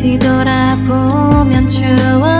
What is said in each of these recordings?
뒤돌아보면 추억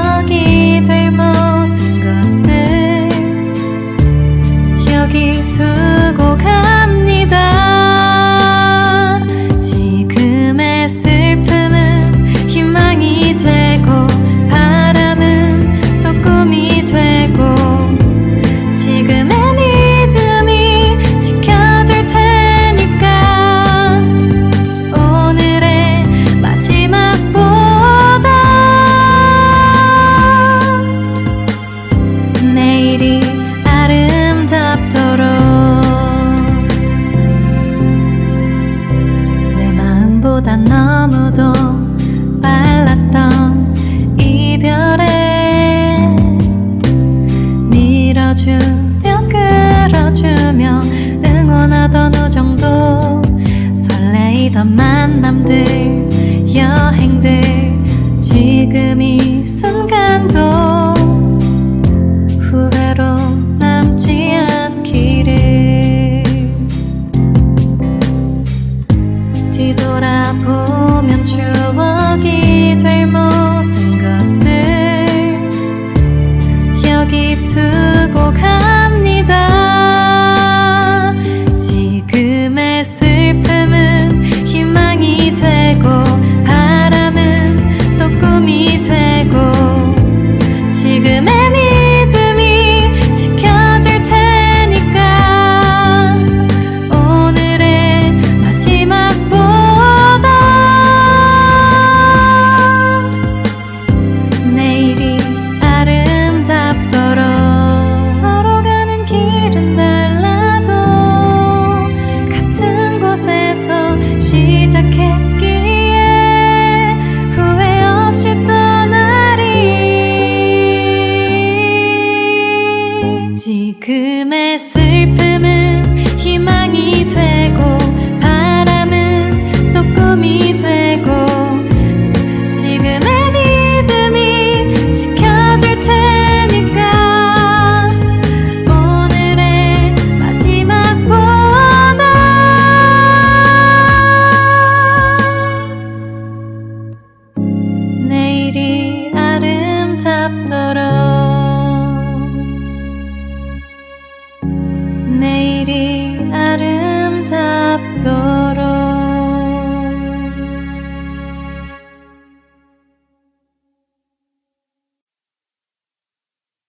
뒤돌아보면 추억이 될 모. 그의 슬픔은 희망이 되고 바람은 또 꿈이 되고 지금의 믿음이 지켜줄 테니까 오늘의 마지막 보다. 내일이 아름답도록 그리 아름답도